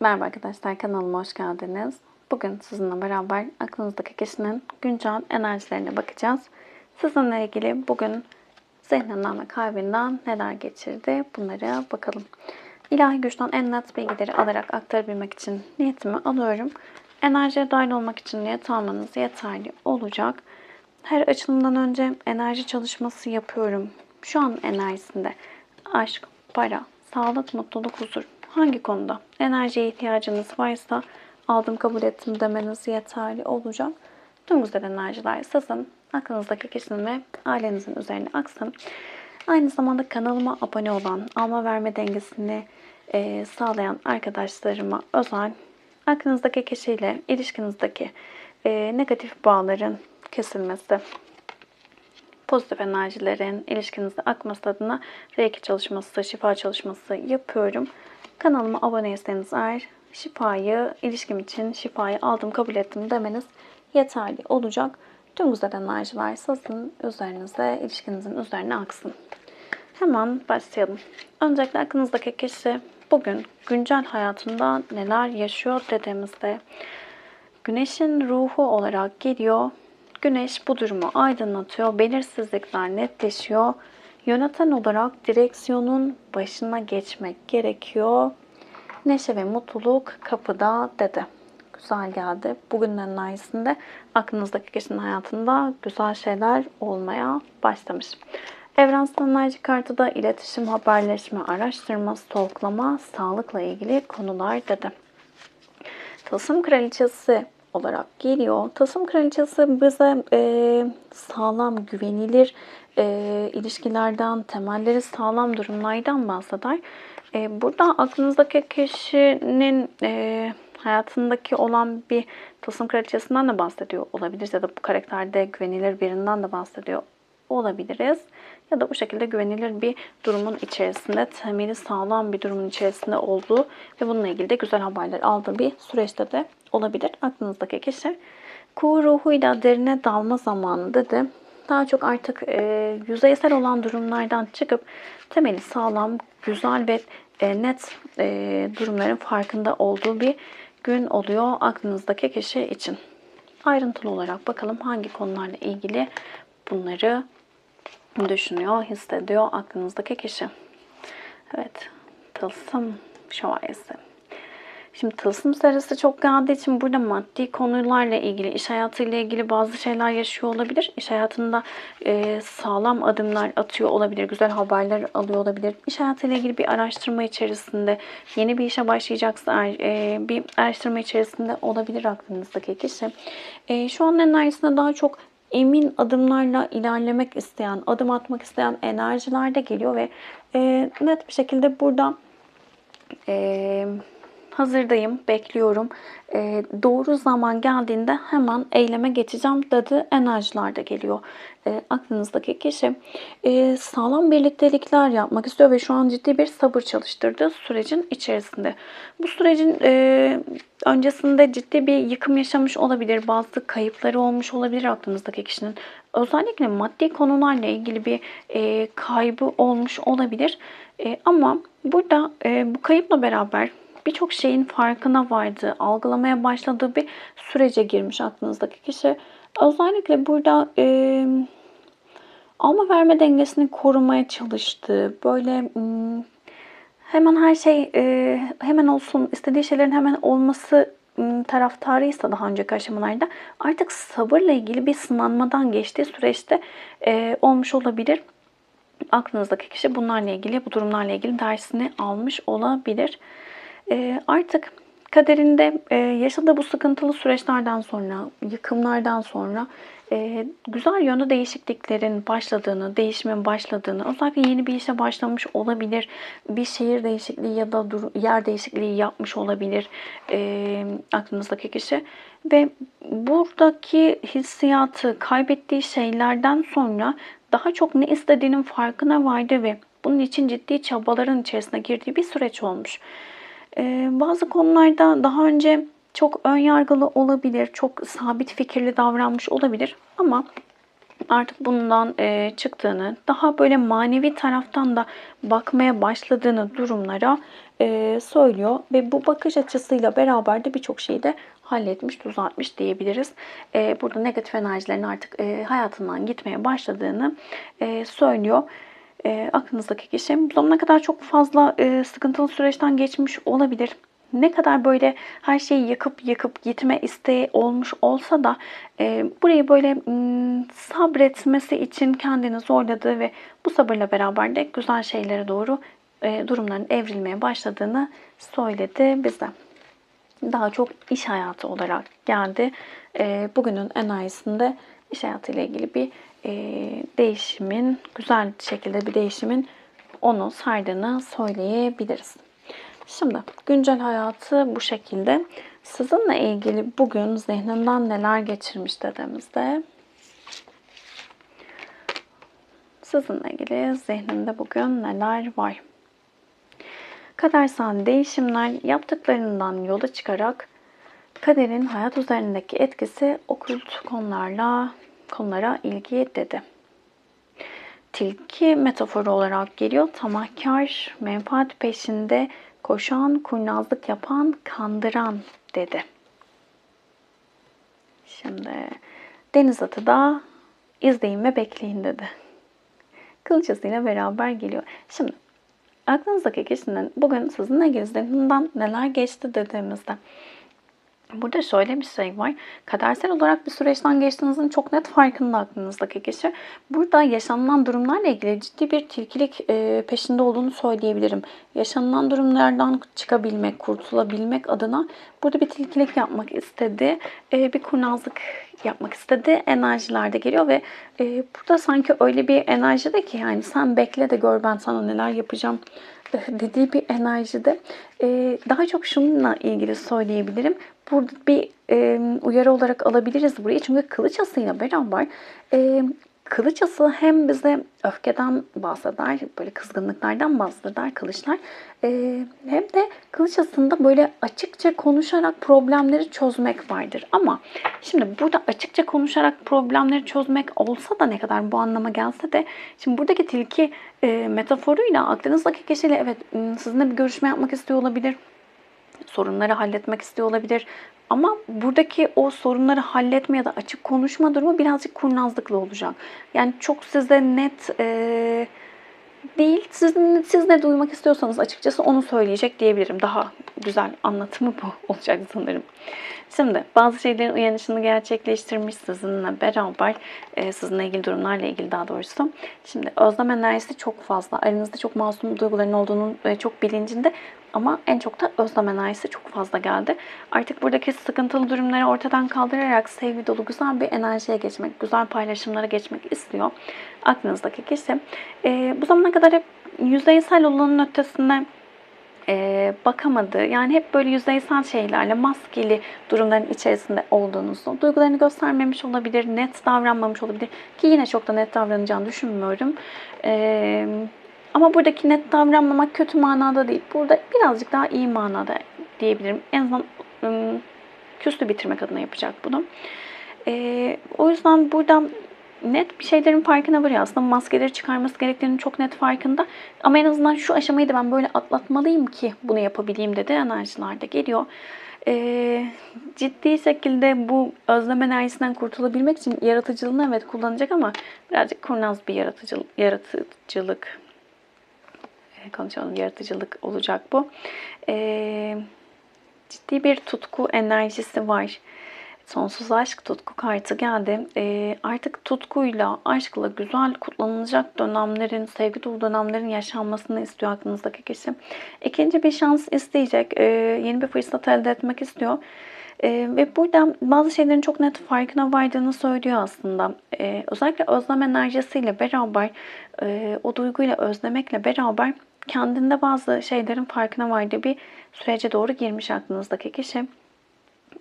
Merhaba arkadaşlar kanalıma hoş geldiniz. Bugün sizinle beraber aklınızdaki kişinin güncel enerjilerine bakacağız. Sizinle ilgili bugün zihninden ve kalbinden neler geçirdi bunlara bakalım. İlahi güçten en net bilgileri alarak aktarabilmek için niyetimi alıyorum. Enerjiye dahil olmak için niyet almanız yeterli olacak. Her açılımdan önce enerji çalışması yapıyorum. Şu an enerjisinde aşk, para, sağlık, mutluluk, huzur hangi konuda enerjiye ihtiyacınız varsa aldım kabul ettim demeniz yeterli olacak. Tüm güzel enerjiler sizin aklınızdaki kişinin ve ailenizin üzerine aksın. Aynı zamanda kanalıma abone olan, alma verme dengesini e, sağlayan arkadaşlarıma özel aklınızdaki kişiyle ilişkinizdeki e, negatif bağların kesilmesi, pozitif enerjilerin ilişkinizde akması adına reiki çalışması, şifa çalışması yapıyorum. Kanalıma aboneyseniz eğer şifayı, ilişkim için şifayı aldım, kabul ettim demeniz yeterli olacak. Tüm güzel enerjiler sizin üzerinize, ilişkinizin üzerine aksın. Hemen başlayalım. Öncelikle aklınızdaki kişi bugün güncel hayatında neler yaşıyor dediğimizde güneşin ruhu olarak geliyor. Güneş bu durumu aydınlatıyor. Belirsizlikler netleşiyor. Yöneten olarak direksiyonun başına geçmek gerekiyor. Neşe ve mutluluk kapıda dedi. Güzel geldi. Bugünün enerjisinde aklınızdaki kişinin hayatında güzel şeyler olmaya başlamış. Evrensel enerji kartı da iletişim, haberleşme, araştırma, stalklama, sağlıkla ilgili konular dedi. Tılsım kraliçesi olarak geliyor. Tılsım kraliçesi bize e, sağlam, güvenilir e, ilişkilerden, temelleri sağlam durumlardan bahseder. E, burada aklınızdaki kişinin e, hayatındaki olan bir tılsım kraliçesinden de bahsediyor olabiliriz ya da bu karakterde güvenilir birinden de bahsediyor olabiliriz. Ya da bu şekilde güvenilir bir durumun içerisinde, temeli sağlam bir durumun içerisinde olduğu ve bununla ilgili de güzel haberler aldığı bir süreçte de olabilir aklınızdaki kişi. Kuğu ruhuyla derine dalma zamanı dedi. Daha çok artık e, yüzeysel olan durumlardan çıkıp temeli sağlam, güzel ve e, net e, durumların farkında olduğu bir gün oluyor aklınızdaki kişi için. Ayrıntılı olarak bakalım hangi konularla ilgili bunları düşünüyor, hissediyor aklınızdaki kişi. Evet, tılsım şövalyesi. Şimdi tılsım serisi çok geldiği için burada maddi konularla ilgili, iş hayatıyla ilgili bazı şeyler yaşıyor olabilir. İş hayatında e, sağlam adımlar atıyor olabilir, güzel haberler alıyor olabilir. İş hayatıyla ilgili bir araştırma içerisinde, yeni bir işe başlayacaksa e, bir araştırma içerisinde olabilir aklınızdaki kişi. E, şu an enerjisinde daha çok emin adımlarla ilerlemek isteyen, adım atmak isteyen enerjiler de geliyor ve e, net bir şekilde burada e, hazırdayım, bekliyorum. E, doğru zaman geldiğinde hemen eyleme geçeceğim dedi enerjiler de geliyor. E, aklınızdaki kişi e, sağlam birliktelikler yapmak istiyor ve şu an ciddi bir sabır çalıştırdığı sürecin içerisinde. Bu sürecin e, öncesinde ciddi bir yıkım yaşamış olabilir, bazı kayıpları olmuş olabilir aklınızdaki kişinin. Özellikle maddi konularla ilgili bir e, kaybı olmuş olabilir. E, ama burada e, bu kayıpla beraber birçok şeyin farkına vardığı, algılamaya başladığı bir sürece girmiş aklınızdaki kişi. Özellikle burada e, alma verme dengesini korumaya çalıştığı, böyle hemen her şey e, hemen olsun, istediği şeylerin hemen olması taraftarıysa daha önceki aşamalarda artık sabırla ilgili bir sınanmadan geçtiği süreçte e, olmuş olabilir. Aklınızdaki kişi bunlarla ilgili, bu durumlarla ilgili dersini almış olabilir. E, artık kaderinde e, yaşadığı bu sıkıntılı süreçlerden sonra, yıkımlardan sonra e, güzel yönde değişikliklerin başladığını, değişimin başladığını, özellikle yeni bir işe başlamış olabilir, bir şehir değişikliği ya da yer değişikliği yapmış olabilir e, aklınızdaki kişi. Ve buradaki hissiyatı, kaybettiği şeylerden sonra daha çok ne istediğinin farkına vardı ve bunun için ciddi çabaların içerisine girdiği bir süreç olmuş. Ee, bazı konularda daha önce çok ön yargılı olabilir, çok sabit fikirli davranmış olabilir ama artık bundan e, çıktığını, daha böyle manevi taraftan da bakmaya başladığını durumlara e, söylüyor ve bu bakış açısıyla beraber de birçok şeyi de halletmiş, düzeltmiş diyebiliriz. E, burada negatif enerjilerin artık hayatından gitmeye başladığını söylüyor. E, aklınızdaki kişi bu zamana kadar çok fazla e, sıkıntılı süreçten geçmiş olabilir ne kadar böyle her şeyi yakıp yakıp gitme isteği olmuş olsa da e, burayı böyle m, sabretmesi için kendini zorladığı ve bu sabırla beraber de güzel şeylere doğru e, durumların evrilmeye başladığını söyledi bize. Daha çok iş hayatı olarak geldi. E, bugünün enerjisinde iş hayatıyla ilgili bir e, değişimin, güzel şekilde bir değişimin onu sardığını söyleyebiliriz. Şimdi güncel hayatı bu şekilde. Sizinle ilgili bugün zihninden neler geçirmiş dediğimizde sizinle ilgili zihninde bugün neler var? Kadersel değişimler yaptıklarından yola çıkarak kaderin hayat üzerindeki etkisi okült konularla konulara ilgi dedi. Tilki metaforu olarak geliyor. Tamahkar, menfaat peşinde koşan, kurnazlık yapan, kandıran dedi. Şimdi deniz atı da izleyin ve bekleyin dedi. Kılıçasıyla beraber geliyor. Şimdi aklınızdaki kişinin bugün sizinle gezdiğinden neler geçti dediğimizde Burada şöyle bir şey var. Kadersel olarak bir süreçten geçtiğinizin çok net farkında aklınızdaki kişi. Burada yaşanılan durumlarla ilgili ciddi bir tilkilik e, peşinde olduğunu söyleyebilirim. Yaşanılan durumlardan çıkabilmek, kurtulabilmek adına burada bir tilkilik yapmak istedi. E, bir kurnazlık yapmak istedi. Enerjiler de geliyor ve e, burada sanki öyle bir enerji de ki yani sen bekle de gör ben sana neler yapacağım dediği bir enerjide daha çok şununla ilgili söyleyebilirim. Burada bir e, uyarı olarak alabiliriz burayı. Çünkü kılıç asıyla beraber e, kılıç ası hem bize öfkeden bahseder, böyle kızgınlıklardan bahseder kılıçlar. E, hem de kılıç asında böyle açıkça konuşarak problemleri çözmek vardır. Ama şimdi burada açıkça konuşarak problemleri çözmek olsa da ne kadar bu anlama gelse de şimdi buradaki tilki e, metaforuyla aklınızdaki kişiyle evet sizinle bir görüşme yapmak istiyor olabilir sorunları halletmek istiyor olabilir. Ama buradaki o sorunları halletme ya da açık konuşma durumu birazcık kurnazlıklı olacak. Yani çok size net e, değil. Siz, siz ne duymak istiyorsanız açıkçası onu söyleyecek diyebilirim. Daha güzel anlatımı bu olacak sanırım. Şimdi bazı şeylerin uyanışını gerçekleştirmiş sizinle beraber e, sizinle ilgili durumlarla ilgili daha doğrusu. Şimdi özlem enerjisi çok fazla. Aranızda çok masum duyguların olduğunun e, çok bilincinde ama en çok da özlem enerjisi çok fazla geldi. Artık buradaki sıkıntılı durumları ortadan kaldırarak sevgi dolu güzel bir enerjiye geçmek, güzel paylaşımlara geçmek istiyor aklınızdaki kişi. E, bu zamana kadar hep yüzeysel olanın ötesinde e, bakamadı. Yani hep böyle yüzeysel şeylerle maskeli durumların içerisinde olduğunuzu, duygularını göstermemiş olabilir, net davranmamış olabilir. Ki yine çok da net davranacağını düşünmüyorum. E, ama buradaki net davranmamak kötü manada değil. Burada birazcık daha iyi manada diyebilirim. En azından ım, küslü bitirmek adına yapacak bunu. E, o yüzden buradan net bir şeylerin farkına varıyor. Aslında maskeleri çıkarması gerektiğinin çok net farkında. Ama en azından şu aşamayı da ben böyle atlatmalıyım ki bunu yapabileyim dedi enerjilerde geliyor. Ee, ciddi şekilde bu özlem enerjisinden kurtulabilmek için yaratıcılığını evet kullanacak ama birazcık kurnaz bir yaratıcılık, yaratıcılık ee, konuşalım yaratıcılık olacak bu. Ee, ciddi bir tutku enerjisi var Sonsuz aşk tutku kartı geldi. E, artık tutkuyla, aşkla güzel kutlanılacak dönemlerin, sevgi dolu dönemlerin yaşanmasını istiyor aklınızdaki kişi. İkinci bir şans isteyecek. Yeni bir fırsat elde etmek istiyor. E, ve burada bazı şeylerin çok net farkına vardığını söylüyor aslında. E, özellikle özlem enerjisiyle beraber, e, o duyguyla özlemekle beraber kendinde bazı şeylerin farkına vardığı bir sürece doğru girmiş aklınızdaki kişi.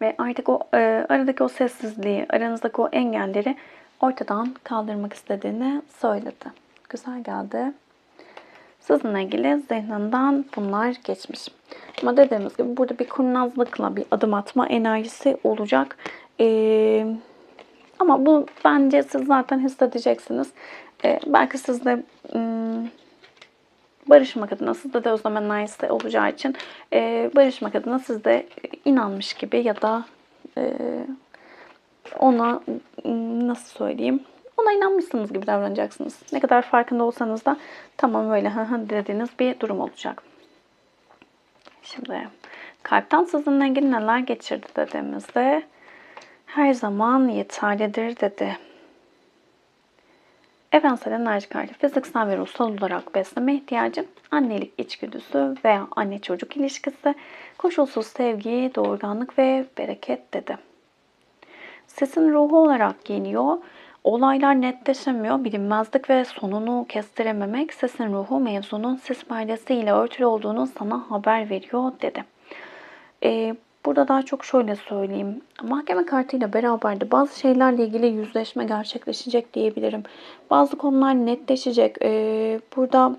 Ve artık o e, aradaki o sessizliği, aranızdaki o engelleri ortadan kaldırmak istediğini söyledi. Güzel geldi. Sizinle ilgili zihninden bunlar geçmiş. Ama dediğimiz gibi burada bir kurnazlıkla bir adım atma enerjisi olacak. Ee, ama bu bence siz zaten hissedeceksiniz. Ee, belki siz de hmm, barışmak adına sizde de özlem enerjisi olacağı için e, barışmak adına siz de inanmış gibi ya da e, ona nasıl söyleyeyim ona inanmışsınız gibi davranacaksınız. Ne kadar farkında olsanız da tamam öyle hı hı dediğiniz bir durum olacak. Şimdi kalpten sizinle ilgili neler geçirdi dediğimizde her zaman yeterlidir dedi. Evrensel enerji kartı fiziksel ve ruhsal olarak besleme ihtiyacı, annelik içgüdüsü veya anne çocuk ilişkisi, koşulsuz sevgi, doğurganlık ve bereket dedi. Sesin ruhu olarak geliyor. Olaylar netleşemiyor. Bilinmezlik ve sonunu kestirememek sesin ruhu mevzunun sis perdesiyle örtülü olduğunu sana haber veriyor dedi. Ee, burada daha çok şöyle söyleyeyim. Mahkeme kartıyla beraber de bazı şeylerle ilgili yüzleşme gerçekleşecek diyebilirim. Bazı konular netleşecek. Ee, burada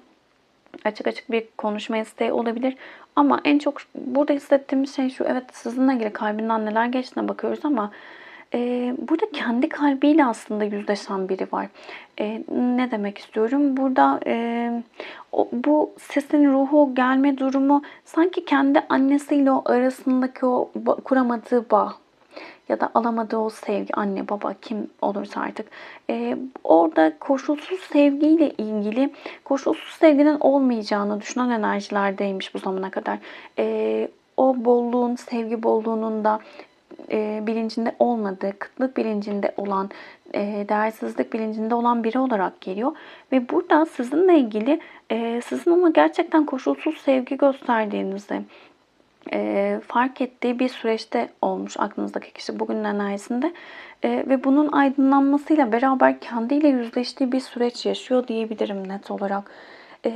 açık açık bir konuşma isteği olabilir. Ama en çok burada hissettiğimiz şey şu. Evet sizinle ilgili kalbinden neler geçtiğine bakıyoruz ama e, burada kendi kalbiyle aslında yüzleşen biri var. E, ne demek istiyorum? Burada e, o, bu sesin ruhu gelme durumu sanki kendi annesiyle o arasındaki o kuramadığı bağ ya da alamadığı o sevgi anne baba kim olursa artık e, orada koşulsuz sevgiyle ilgili koşulsuz sevginin olmayacağını düşünen enerjilerdeymiş bu zamana kadar. E, o bolluğun sevgi bolluğunun da e, bilincinde olmadığı, kıtlık bilincinde olan, e, değersizlik bilincinde olan biri olarak geliyor. Ve burada sizinle ilgili e, sizin ona gerçekten koşulsuz sevgi gösterdiğinizi e, fark ettiği bir süreçte olmuş aklınızdaki kişi bugünün enerjisinde. E, ve bunun aydınlanmasıyla beraber kendiyle yüzleştiği bir süreç yaşıyor diyebilirim net olarak. E,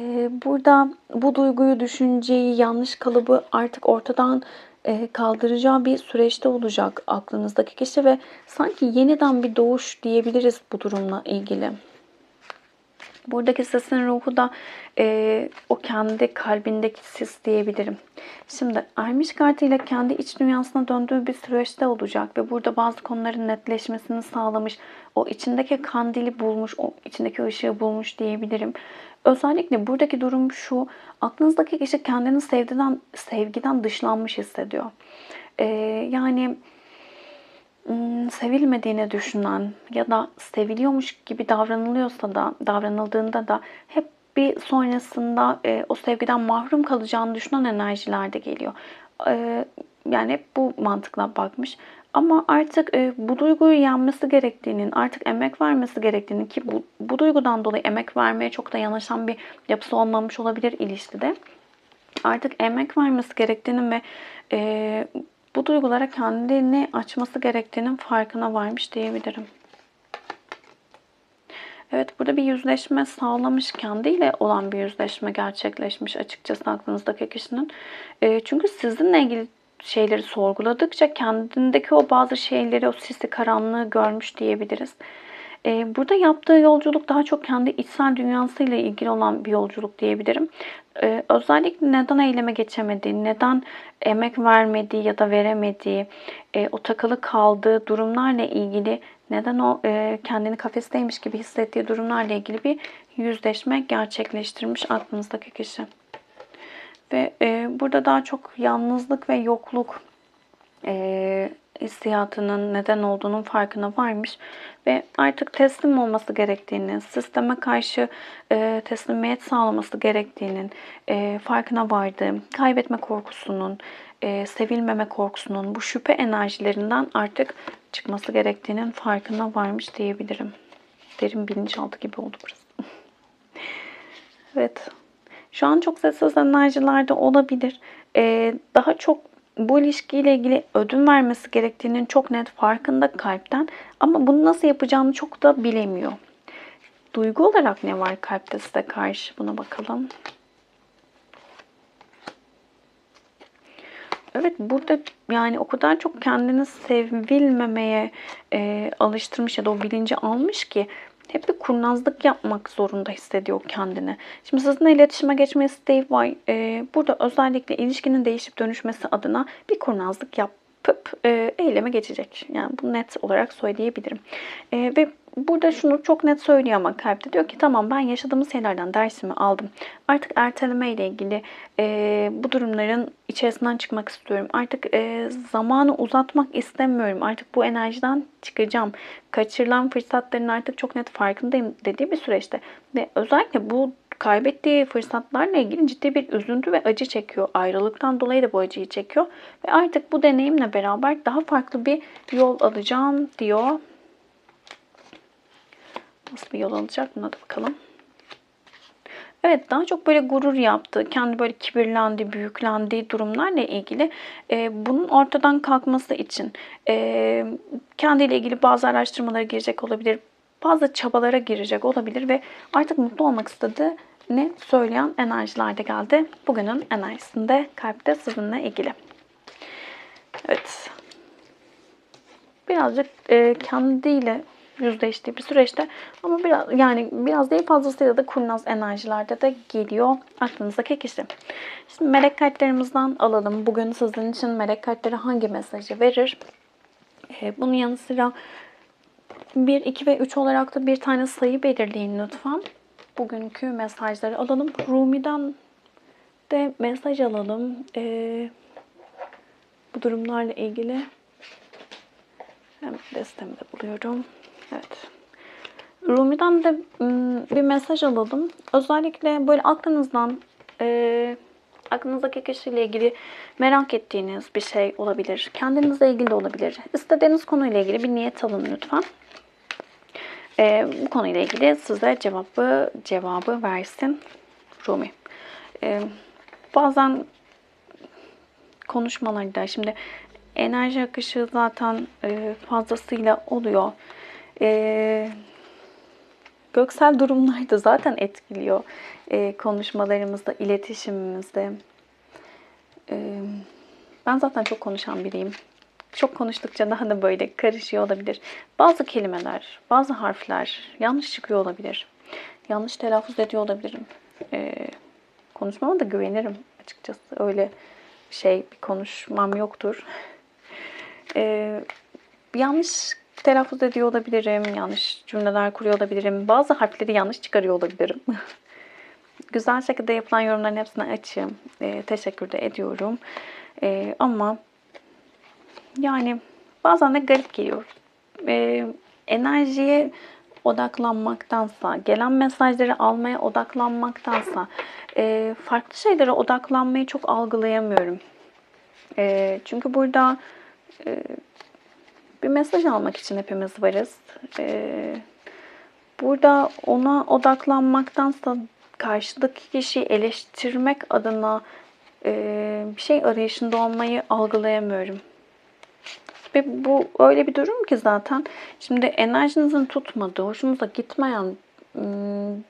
burada bu duyguyu, düşünceyi, yanlış kalıbı artık ortadan kaldıracağı bir süreçte olacak aklınızdaki kişi ve sanki yeniden bir doğuş diyebiliriz bu durumla ilgili. Buradaki sesin ruhu da e, o kendi kalbindeki sis diyebilirim. Şimdi Ermiş kartıyla kendi iç dünyasına döndüğü bir süreçte olacak ve burada bazı konuların netleşmesini sağlamış, o içindeki kandili bulmuş, o içindeki ışığı bulmuş diyebilirim. Özellikle buradaki durum şu, aklınızdaki kişi kendini sevgiden, sevgiden dışlanmış hissediyor. Ee, yani sevilmediğini düşünen ya da seviliyormuş gibi davranılıyorsa da, davranıldığında da hep bir sonrasında e, o sevgiden mahrum kalacağını düşünen enerjiler de geliyor. E, yani hep bu mantıkla bakmış. Ama artık e, bu duyguyu yenmesi gerektiğinin, artık emek vermesi gerektiğini ki bu, bu duygudan dolayı emek vermeye çok da yanaşan bir yapısı olmamış olabilir ilişkide. Artık emek vermesi gerektiğinin ve e, bu duygulara kendini açması gerektiğinin farkına varmış diyebilirim. Evet burada bir yüzleşme sağlamış kendiyle olan bir yüzleşme gerçekleşmiş açıkçası aklınızdaki kişinin. E, çünkü sizinle ilgili şeyleri sorguladıkça kendindeki o bazı şeyleri, o sisli karanlığı görmüş diyebiliriz. Ee, burada yaptığı yolculuk daha çok kendi içsel dünyasıyla ilgili olan bir yolculuk diyebilirim. Ee, özellikle neden eyleme geçemediği, neden emek vermediği ya da veremediği, e, o takılı kaldığı durumlarla ilgili neden o e, kendini kafesteymiş gibi hissettiği durumlarla ilgili bir yüzleşme gerçekleştirmiş aklınızdaki kişi. Ve e, burada daha çok yalnızlık ve yokluk e, hissiyatının neden olduğunun farkına varmış ve artık teslim olması gerektiğini, sisteme karşı e, teslimiyet sağlaması gerektiğinin e, farkına vardı. Kaybetme korkusunun, e, sevilmeme korkusunun, bu şüphe enerjilerinden artık çıkması gerektiğinin farkına varmış diyebilirim. Derin bilinçaltı gibi oldu burası. evet. Şu an çok sessiz enerjilerde olabilir. Ee, daha çok bu ilişkiyle ilgili ödün vermesi gerektiğinin çok net farkında kalpten ama bunu nasıl yapacağını çok da bilemiyor. Duygu olarak ne var kalpte size karşı buna bakalım. Evet burada yani o kadar çok kendini sevilmemeye e, alıştırmış ya da o bilinci almış ki hep bir kurnazlık yapmak zorunda hissediyor kendini. Şimdi sizinle iletişime geçme isteği var. Ee, burada özellikle ilişkinin değişip dönüşmesi adına bir kurnazlık yapıp e, eyleme geçecek. Yani bu net olarak söyleyebilirim. E, ve burada şunu çok net söylüyor ama kalpte diyor ki tamam ben yaşadığımız şeylerden dersimi aldım. Artık erteleme ile ilgili e, bu durumların içerisinden çıkmak istiyorum. Artık e, zamanı uzatmak istemiyorum. Artık bu enerjiden çıkacağım. Kaçırılan fırsatların artık çok net farkındayım dediği bir süreçte. Ve özellikle bu kaybettiği fırsatlarla ilgili ciddi bir üzüntü ve acı çekiyor. Ayrılıktan dolayı da bu acıyı çekiyor. Ve artık bu deneyimle beraber daha farklı bir yol alacağım diyor. Nasıl bir yol alacak buna da bakalım. Evet daha çok böyle gurur yaptı. Kendi böyle kibirlendi, büyüklendiği durumlarla ilgili e, bunun ortadan kalkması için e, kendiyle ilgili bazı araştırmalara girecek olabilir. Bazı çabalara girecek olabilir ve artık mutlu olmak istediğini söyleyen enerjiler de geldi. Bugünün enerjisinde kalpte sizinle ilgili. Evet. Birazcık e, kendiyle yüzleştiği bir süreçte ama biraz yani biraz değil fazlasıyla da kurnaz enerjilerde de geliyor aklınızdaki kişi. Şimdi melek kartlarımızdan alalım. Bugün sizin için melek kartları hangi mesajı verir? Ee, bunun yanı sıra 1, 2 ve 3 olarak da bir tane sayı belirleyin lütfen. Bugünkü mesajları alalım. Rumi'den de mesaj alalım. Ee, bu durumlarla ilgili hem destemde buluyorum. Evet. Rumi'den de bir mesaj alalım. Özellikle böyle aklınızdan e, aklınızdaki kişiyle ilgili merak ettiğiniz bir şey olabilir. Kendinizle ilgili de olabilir. İstediğiniz konuyla ilgili bir niyet alın lütfen. E, bu konuyla ilgili size cevabı cevabı versin Rumi. E, bazen konuşmalarda şimdi enerji akışı zaten e, fazlasıyla oluyor. E, göksel durumlar da zaten etkiliyor e, konuşmalarımızda, iletişimimizde. E, ben zaten çok konuşan biriyim. Çok konuştukça daha da böyle karışıyor olabilir. Bazı kelimeler, bazı harfler yanlış çıkıyor olabilir. Yanlış telaffuz ediyor olabilirim. Konuşmama da güvenirim açıkçası. Öyle şey bir konuşmam yoktur. E, yanlış telaffuz ediyor olabilirim, yanlış cümleler kuruyor olabilirim, bazı harfleri yanlış çıkarıyor olabilirim. Güzel şekilde yapılan yorumların hepsine açığım. E, teşekkür de ediyorum. E, ama yani bazen de garip geliyor. E, enerjiye odaklanmaktansa, gelen mesajları almaya odaklanmaktansa e, farklı şeylere odaklanmayı çok algılayamıyorum. E, çünkü burada e, bir mesaj almak için hepimiz varız. Ee, burada ona odaklanmaktansa karşıdaki kişiyi eleştirmek adına e, bir şey arayışında olmayı algılayamıyorum. Ve bu öyle bir durum ki zaten şimdi enerjinizin tutmadığı, hoşunuza gitmeyen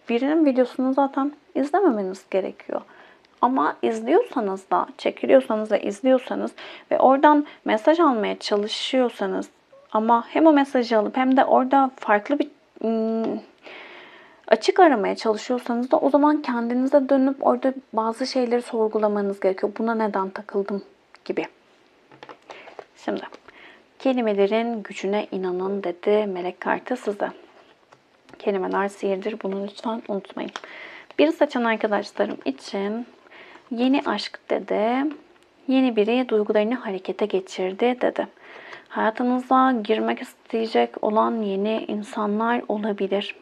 birinin videosunu zaten izlememeniz gerekiyor. Ama izliyorsanız da, çekiliyorsanız da izliyorsanız ve oradan mesaj almaya çalışıyorsanız ama hem o mesajı alıp hem de orada farklı bir ım, açık aramaya çalışıyorsanız da o zaman kendinize dönüp orada bazı şeyleri sorgulamanız gerekiyor. Buna neden takıldım gibi. Şimdi kelimelerin gücüne inanın dedi melek kartı size. Kelimeler sihirdir. Bunu lütfen unutmayın. Bir saçan arkadaşlarım için yeni aşk dedi. Yeni biri duygularını harekete geçirdi dedi. Hayatınıza girmek isteyecek olan yeni insanlar olabilir.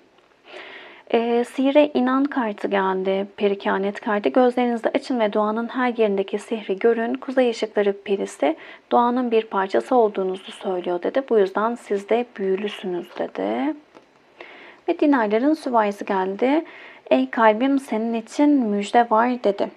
E, sihre inan kartı geldi. Perikanet kartı. Gözlerinizi açın ve doğanın her yerindeki sihri görün. Kuzey ışıkları perisi doğanın bir parçası olduğunuzu söylüyor dedi. Bu yüzden siz de büyülüsünüz dedi. Ve dinarların süvayisi geldi. Ey kalbim senin için müjde var dedi.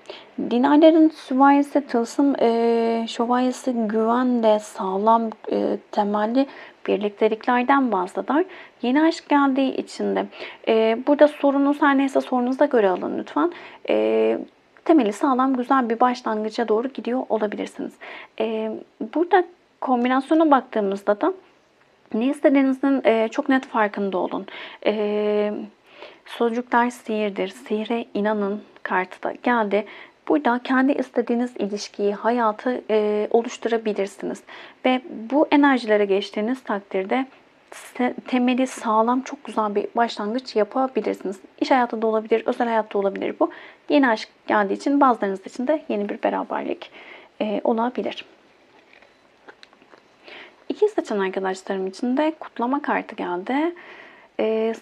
Dinarların süvayisi tılsım e, şövalyesi güven de sağlam e, temelli birlikteliklerden bahseder. Yeni aşk geldiği için de e, burada sorunuz her neyse sorunuza göre alın lütfen. E, temeli sağlam güzel bir başlangıca doğru gidiyor olabilirsiniz. E, burada kombinasyona baktığımızda da ne istediğinizin e, çok net farkında olun. E, Sözcükler sihirdir. Sihre inanın kartı da geldi. Burada kendi istediğiniz ilişkiyi, hayatı e, oluşturabilirsiniz. Ve bu enerjilere geçtiğiniz takdirde te- temeli sağlam çok güzel bir başlangıç yapabilirsiniz. İş hayatı da olabilir, özel hayatta olabilir bu. Yeni aşk geldiği için bazılarınız için de yeni bir beraberlik e, olabilir. İki seçen arkadaşlarım için de kutlama kartı geldi. Ee,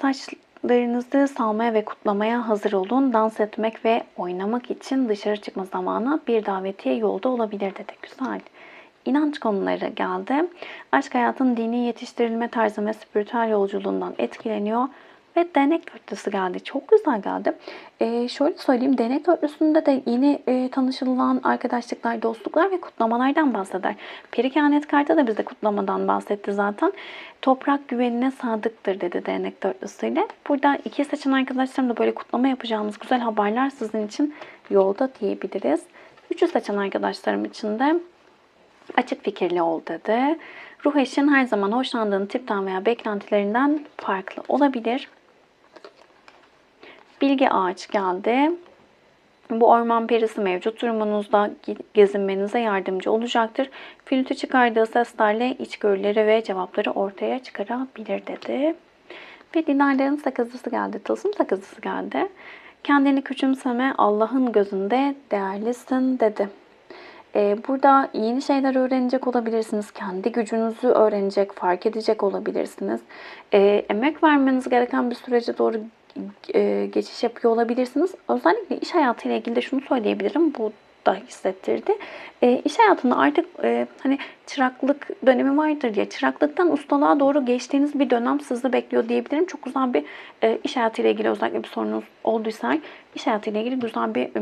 saçlarınızı salmaya ve kutlamaya hazır olun. Dans etmek ve oynamak için dışarı çıkma zamanı bir davetiye yolda olabilir dedi. Güzel. İnanç konuları geldi. Aşk hayatın dini yetiştirilme tarzı ve spiritüel yolculuğundan etkileniyor. Ve denek dörtlüsü geldi. Çok güzel geldi. Ee, şöyle söyleyeyim. Denek dörtlüsünde de yeni e, tanışılan arkadaşlıklar, dostluklar ve kutlamalardan bahseder. Peri kehanet kartı da bize kutlamadan bahsetti zaten. Toprak güvenine sadıktır dedi denek dörtlüsüyle. Burada iki seçen arkadaşlarım da böyle kutlama yapacağımız güzel haberler sizin için yolda diyebiliriz. Üçü seçen arkadaşlarım için de açık fikirli ol dedi. Ruh eşin her zaman hoşlandığın tipten veya beklentilerinden farklı olabilir. Bilgi ağaç geldi. Bu orman perisi mevcut durumunuzda gezinmenize yardımcı olacaktır. Flütü çıkardığı seslerle içgörüleri ve cevapları ortaya çıkarabilir dedi. Ve dinarların sakızlısı geldi. Tılsım sakızlısı geldi. Kendini küçümseme Allah'ın gözünde değerlisin dedi. Ee, burada yeni şeyler öğrenecek olabilirsiniz. Kendi gücünüzü öğrenecek, fark edecek olabilirsiniz. Ee, emek vermeniz gereken bir sürece doğru e, geçiş yapıyor olabilirsiniz. Özellikle iş hayatıyla ilgili de şunu söyleyebilirim. Bu da hissettirdi. E, iş hayatında artık e, hani çıraklık dönemi vardır ya çıraklıktan ustalığa doğru geçtiğiniz bir dönem sizi bekliyor diyebilirim. Çok güzel bir e, iş hayatıyla ilgili özellikle bir sorunuz olduysa iş hayatıyla ilgili güzel bir e,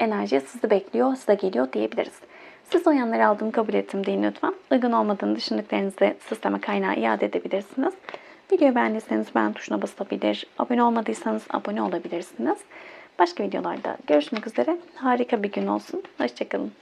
enerji sizi bekliyor, size geliyor diyebiliriz. Siz uyanları aldım kabul ettim deyin lütfen. Uygun olmadığını düşündüklerinizi sisteme kaynağı iade edebilirsiniz. Videoyu beğendiyseniz beğen tuşuna basabilir. Abone olmadıysanız abone olabilirsiniz. Başka videolarda görüşmek üzere. Harika bir gün olsun. Hoşçakalın.